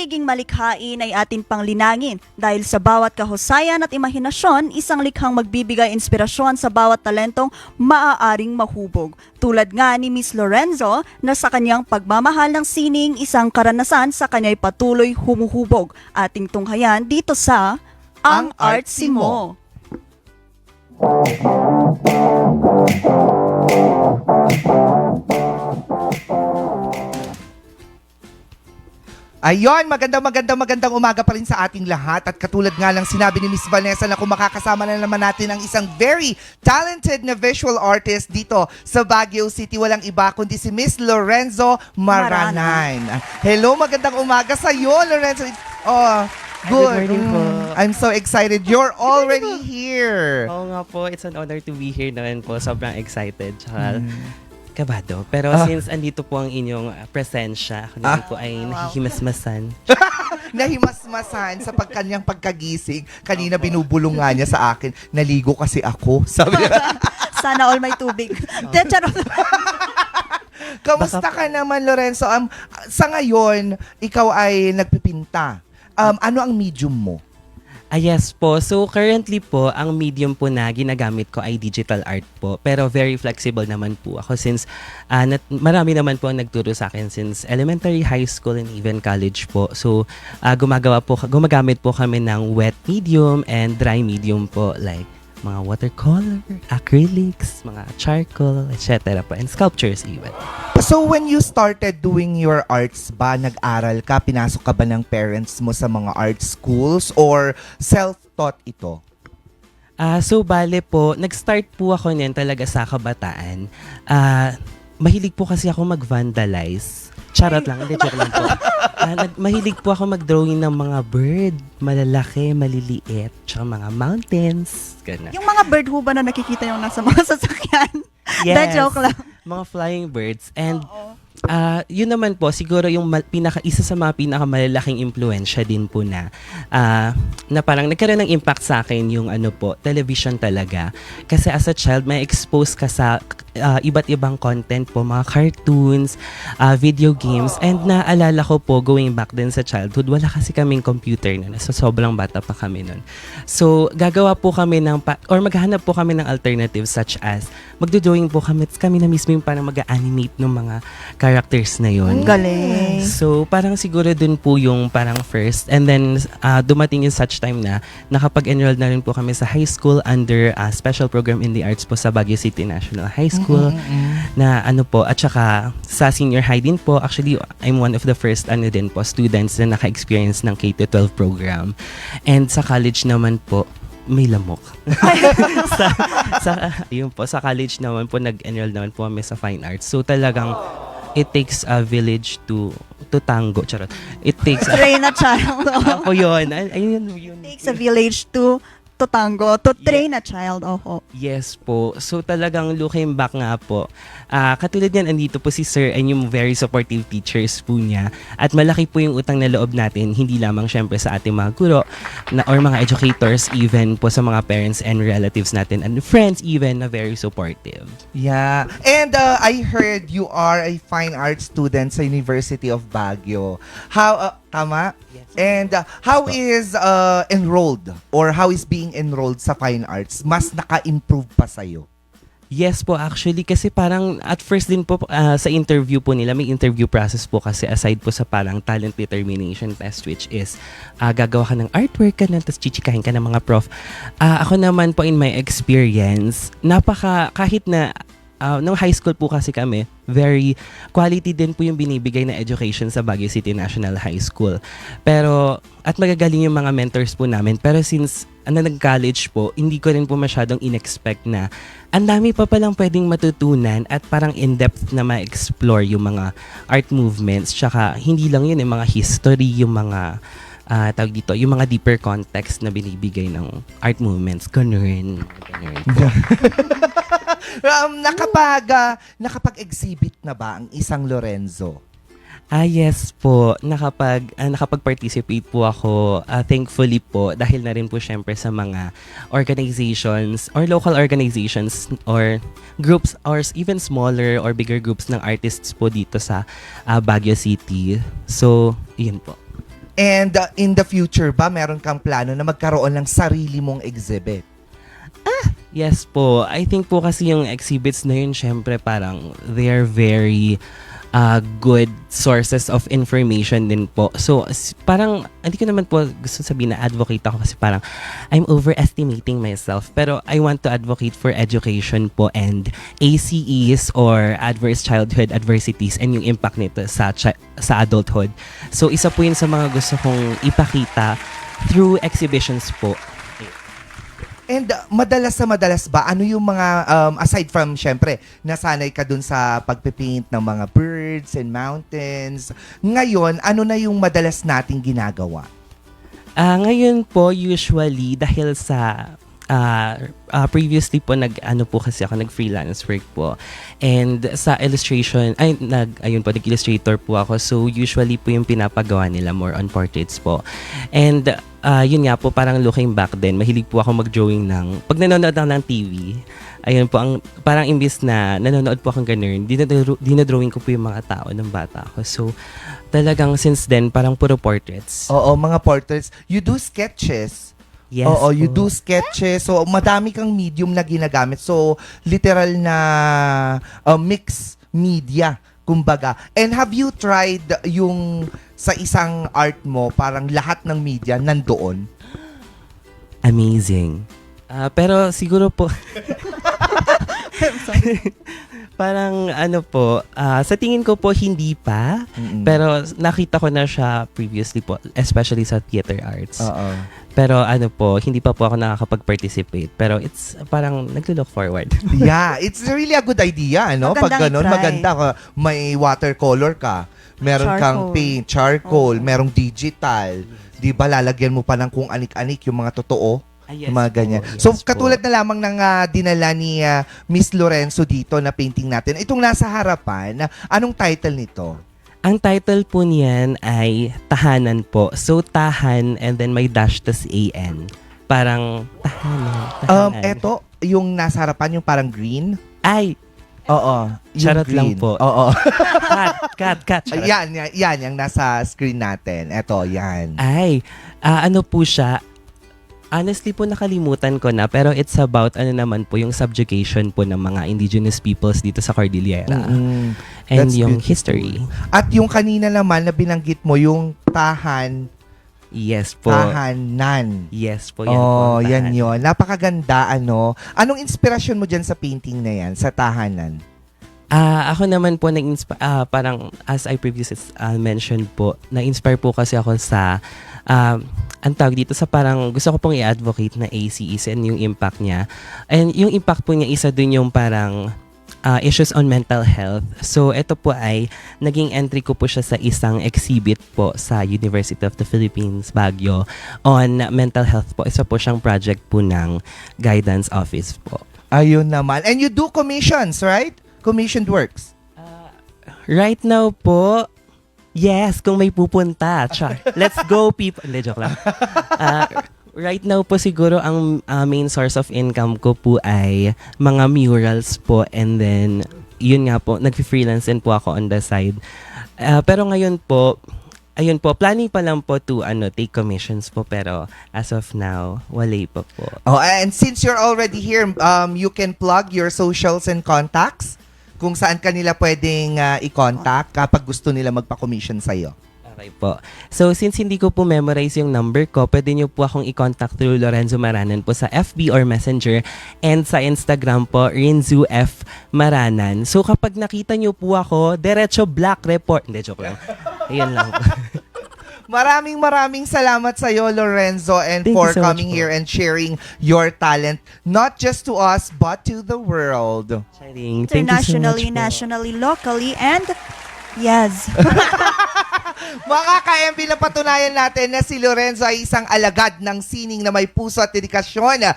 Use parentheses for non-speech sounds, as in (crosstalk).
pagiging malikhain ay atin pang linangin dahil sa bawat kahusayan at imahinasyon, isang likhang magbibigay inspirasyon sa bawat talentong maaaring mahubog. Tulad nga ni Miss Lorenzo na sa kanyang pagmamahal ng sining isang karanasan sa kanya'y patuloy humuhubog. Ating tunghayan dito sa Ang Artsy Mo. Ayon, magandang magandang magandang umaga pa rin sa ating lahat. At katulad nga lang sinabi ni Miss Vanessa na kung makakasama na naman natin ang isang very talented na visual artist dito sa Baguio City. Walang iba kundi si Miss Lorenzo Maranan. Hello, magandang umaga sa iyo, Lorenzo. Oh, good. Good morning po. Mm, I'm so excited. You're already here. Oo nga po, it's an honor to be here naman po. Sobrang excited. Tsaka Mm. Kabado. Pero Ah. since andito po ang inyong uh, presensya, ako naman po ay nahihimasmasan. (laughs) nahimasmasan sa pagkanyang pagkagising. Kanina binubulong nga niya sa akin, naligo kasi ako. (laughs) Sabi niya, Sana all may tubig. (laughs) Charot. kamusta ka naman, Lorenzo? Um, sa ngayon, ikaw ay nagpipinta. Um, ano ang medium mo? Ah, yes po. So, currently po, ang medium po na ginagamit ko ay digital art po. Pero very flexible naman po ako since ah, nat- marami naman po ang nagturo sa akin since elementary, high school, and even college po. So, ah, gumagawa po, gumagamit po kami ng wet medium and dry medium po like mga watercolor, acrylics, mga charcoal, etc. po, and sculptures even. So when you started doing your arts ba, nag-aral ka, pinasok ka ba ng parents mo sa mga art schools or self-taught ito? Ah, so bale po, nag-start po ako niyan talaga sa kabataan. Ah, mahilig po kasi ako mag-vandalize. Charot lang, hindi joke lang po. (laughs) Ah, nag- mahilig po ako mag-drawing ng mga bird, malalaki, maliliit, tsaka mga mountains, gano'n. Yung mga bird ho ba na nakikita yung nasa mga (laughs) sasakyan? De, joke lang. Mga flying birds. And Oo. Ah, yun naman po siguro yung mal- pinaka isa sa mga pinakamalalaking impluwensya din po na ah, na parang nagkaroon ng impact sa akin yung ano po, television talaga. Kasi as a child, may expose ka sa ah, iba't ibang content po, mga cartoons, ah, video games, and naalala ko po going back din sa childhood, wala kasi kaming computer na so sobrang bata pa kami nun. So, gagawa po kami ng, pa- or maghahanap po kami ng alternatives such as, magdo-drawing po kami, kami na mismo yung parang mag-animate ng mga characters na yun. Ang galing. So, parang siguro dun po yung parang first. And then, ah, dumating yung such time na nakapag-enroll na rin po kami sa high school under ah, special program in the arts po sa Baguio City National High School. Na ano po, at saka sa senior high din po, actually, I'm one of the first ano din po, students na naka-experience ng K-12 program. And sa college naman po, may lamok. (laughs) (laughs) sa, sa, yun po, sa college naman po, nag-enroll naman po kami sa fine arts. So talagang, it takes a village to to tango. Charot. It takes a, Train child. ako yun. Ay- Ayun, yun. takes a village to to tango, to train a child. Oho. Yes po. So talagang looking back nga po, ah katulad yan, andito po si Sir and yung very supportive teachers po niya. At malaki po yung utang na loob natin, hindi lamang syempre sa ating mga guro na, or mga educators, even po sa mga parents and relatives natin and friends even na very supportive. Yeah. And uh, I heard you are a fine art student sa University of Baguio. How, uh, tama? Yes. And uh, how is uh, enrolled or how is being enrolled sa fine arts? Mas naka-improve pa sa'yo? Yes po actually kasi parang at first din po ah, sa interview po nila may interview process po kasi aside po sa parang talent determination test which is ah, gagawa ka ng artwork ka na tapos chichikahin ka ng mga prof. Ah, ako naman po in my experience napaka kahit na ah, nung high school po kasi kami very quality din po yung binibigay na education sa Baguio City National High School. Pero at magagaling yung mga mentors po namin pero since ano nag-college po, hindi ko rin po masyadong inexpect na ang dami pa palang pwedeng matutunan at parang in-depth na ma-explore yung mga art movements. Tsaka hindi lang yun, yung mga history, yung mga ah, tawag dito, yung mga deeper context na binibigay ng art movements. Ganun. Ganun (laughs) um, nakapag, uh, nakapag-exhibit na ba ang isang Lorenzo? Ah, yes po. Nakapag, ah, nakapag-participate po ako, ah, thankfully po, dahil na rin po syempre sa mga organizations or local organizations or groups or even smaller or bigger groups ng artists po dito sa ah, Baguio City. So, yun po. And uh, in the future ba, meron kang plano na magkaroon ng sarili mong exhibit? Yes po. I think po kasi yung exhibits na yun, syempre parang they're very uh, good sources of information din po. So, parang, hindi ko naman po gusto sabihin na advocate ako kasi parang I'm overestimating myself. Pero I want to advocate for education po and ACEs or adverse childhood adversities and yung impact nito sa, sa adulthood. So, isa po yun sa mga gusto kong ipakita through exhibitions po. And uh, madalas sa madalas ba, ano yung mga, um, aside from, syempre, nasanay ka dun sa pagpipaint ng mga birds and mountains, ngayon, ano na yung madalas nating ginagawa? Ah, ngayon po usually dahil sa ah, ah, previously po nag ano po kasi ako nag freelance work po. And sa illustration ay nag ayun po nag illustrator po ako. So usually po yung pinapagawa nila more on portraits po. And ah, yun nga po parang looking back din mahilig po ako mag-drawing ng pag nanonood ako ng TV. Ayun po ang parang imbis na nanonood po akong ganun, dinadrawing ko po yung mga tao ng bata ako. So talagang since then parang puro portraits. Oo, mga portraits. You do sketches. Yes. Oo, you do sketches. So, madami kang medium na ginagamit. So, literal na uh, mix media, kumbaga. And have you tried yung sa isang art mo, parang lahat ng media nandoon? Amazing. Ah, pero siguro po (laughs) (laughs) parang ano po, ah, sa tingin ko po hindi pa, Mm-mm. pero nakita ko na siya previously po, especially sa theater arts. Oo. Pero ano po, hindi pa po ako nakakapag-participate. Pero it's parang naglo-look forward. (laughs) Yeah, it's really a good idea, no? Pag Magandang ganun, i-try. maganda ka. May watercolor ka. Meron kang Charcoal. paint, charcoal, merong digital. Di ba, lalagyan mo pa ng kung anik-anik yung mga totoo. Yung mga ganyan. so, katulad na lamang ng ah, dinala ni ah, Miss Lorenzo dito na painting natin. Itong nasa harapan, anong title nito? Ang title po niyan ay Tahanan po. So, tahan and then may dash tas A-N. Parang tahanan, Um, tahanan. eto, yung nasa harapan, yung parang green. Ay, Oo. yung Charot lang green. po. Oo. cut, cut, cut. Charot. (laughs) yan, yan, yan, yung nasa screen natin. Eto, yan. Ay, ah, ano po siya? Honestly po nakalimutan ko na pero it's about ano naman po yung subjugation po ng mga indigenous peoples dito sa Cordillera Mm-mm. and That's yung beautiful. history. At yung kanina naman na binanggit mo, yung tahan, Yes po. tahanan. Yes po, yan po. Oh, ang yan yon. Napakaganda, ano. Anong inspirasyon mo dyan sa painting na yan, sa tahanan? Ah, ako naman po nag ah, parang as I previously ah, mentioned po, na-inspire po kasi ako sa um, ang tawag dito sa parang gusto ko pong i-advocate na ACEs and yung impact niya. And yung impact po niya isa dun yung parang ah, issues on mental health. So ito po ay naging entry ko po siya sa isang exhibit po sa University of the Philippines Baguio on mental health po. Isa po siyang project po ng guidance office po. Ayun naman. And you do commissions, right? Commissioned works. Right now po, yes, kung may pupunta. Char. Let's go, people. Hindi, joke lang. (laughs) Ah, right now po siguro ang ah, main source of income ko po ay mga murals po and then yun nga po, nag-freelance din po ako on the side. Ah, pero ngayon po, ayun po, planning pa lang po to ano, take commissions po pero as of now, wala pa po. Oh, and since you're already here, um, you can plug your socials and contacts kung saan kanila pwedeng uh, i-contact kapag gusto nila magpa-commission sa'yo. Okay po. So, since hindi ko po memorize yung number ko, pwede nyo po akong i-contact through Lorenzo Maranan po sa FB or Messenger and sa Instagram po, Rinzu F. Maranan. So, kapag nakita nyo po ako, diretso black report. Hindi, joke lang. Ayan lang po. (laughs) Maraming maraming salamat sa iyo Lorenzo and Thank for so much coming po. here and sharing your talent not just to us but to the world. Thank you so Internationally, much po. nationally, locally, and yes. (laughs) Mga ka-MB na patunayan natin na si Lorenzo ay isang alagad ng sining na may puso at dedikasyon